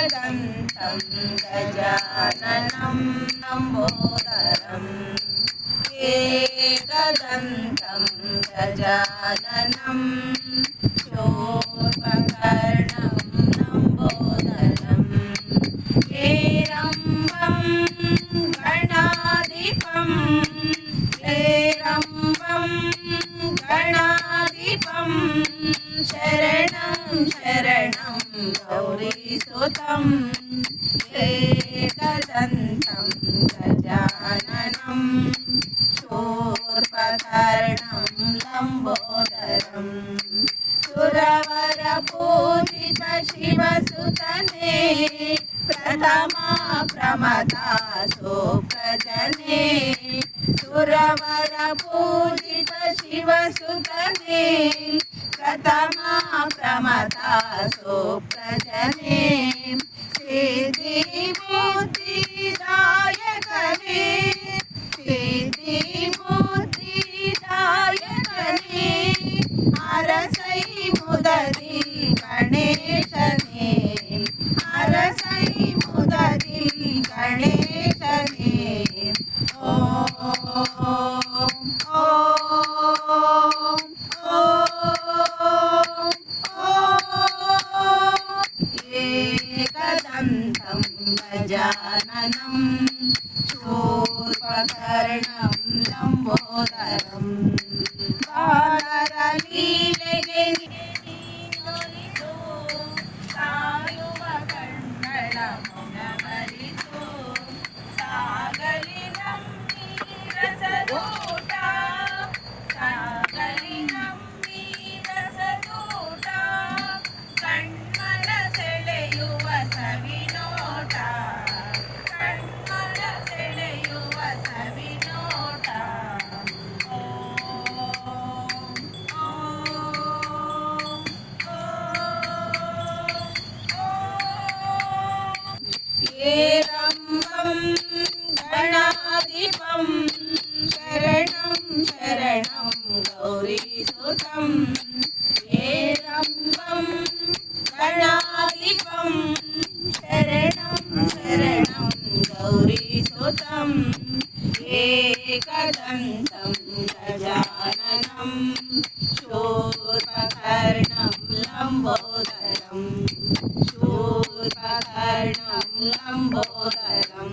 जगन्तं गजाननं लम्बोदरं एकदन्तं गजाननं शोर्पकर्णं लम्बोदरं हेरम्बं गणाधिपं हेरम्बं गणाधिपम् एकदन्तं गजाननं शूर्पकर्णं पूजित सुरवरपूजितशिवसुतने प्रथमा प्रमदा सुप्रजने सुरवरपूजितशिवसुतने प्रथमा प्रमदा முதலி கணேசனே அரசை முதலில் கணேசனே ஏகதந்தம் கஜானனம் சோர்வகர்ணம் லம்போதரம் గౌరీసుతం ఏ రంభం గణాధిపం శరణం శరణం గౌరీసుతం ఏ కదంతం గజాననం శూర్పకర్ణం లంబోదరం శూర్పకర్ణం లంబోదరం.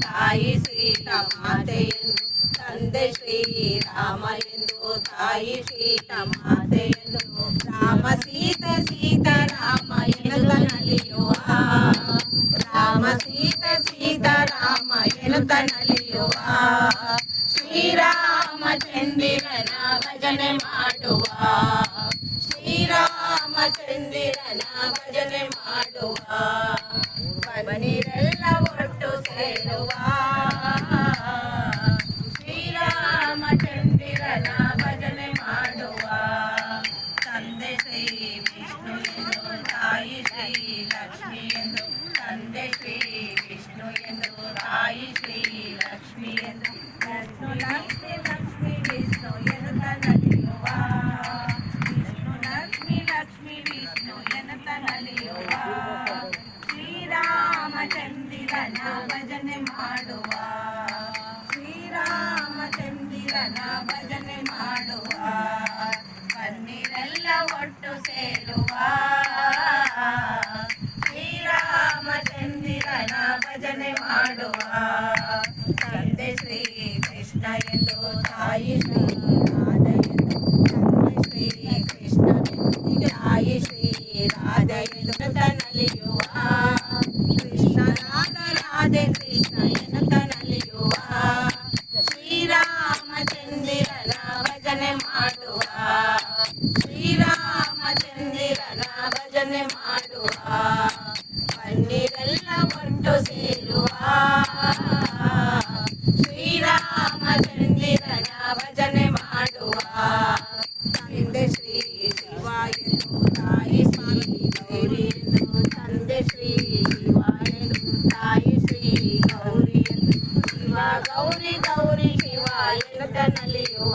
ತಾಯಿ ಶ್ರೀತಮಾತೆಯನ್ನು ತಂದೆ ಶ್ರೀರಾಮನೆಂದು ತಾಯಿ ಶ್ರೀತಮಾತೆಯನ್ನು ರಾಮ ಸೀತ ಸೀತ ರಾಮ ಎನ್ನುತ್ತ ನಲಿಯುವ ರಾಮ ಸೀತ ಸೀತ ರಾಮ ಎನ್ನುತ್ತ ನಲಿಯುವ ಶ್ರೀರಾಮ ಒಟ್ಟು ಸೇರುವ ಶ್ರೀರಾಮ ಚಂದಿರನ ಭಜನೆ ಮಾಡುವ ಎಂಬ ಗೌರಿ ಗೌರಿ ಶಿವ ಎನ್ನ ನಲಿಯುವ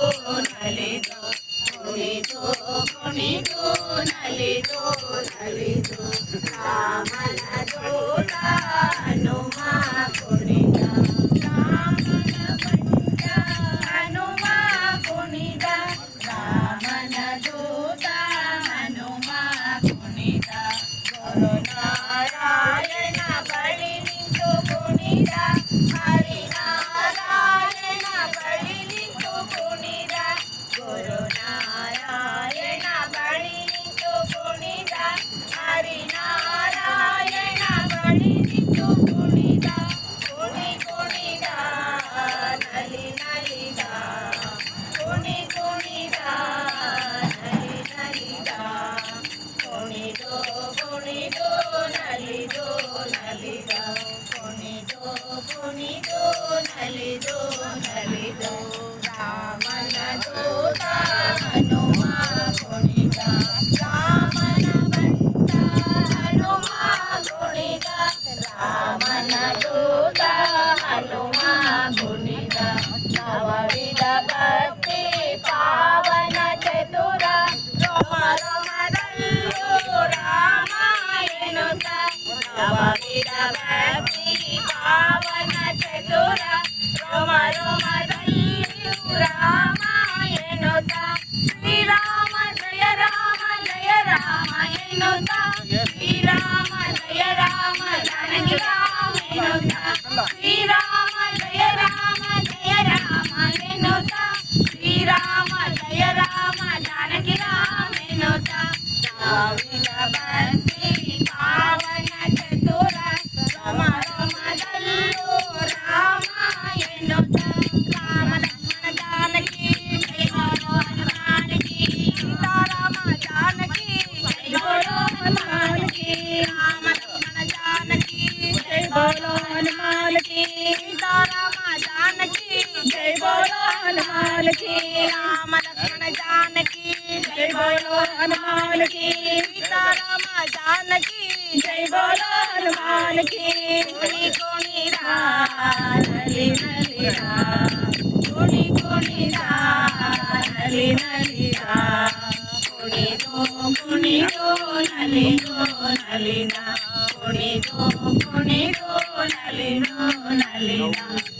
राम लक्ष्मण जानकी जय बोलो हनुमान की सीता राम जानकी जय बोलो हनुमान की कोनी कोनी नली हरि हरि राम कोनी कोनी राम हरि हरि राम कोनी दो कोनी दो नली दो नली ना कोनी दो कोनी दो नली दो नली ना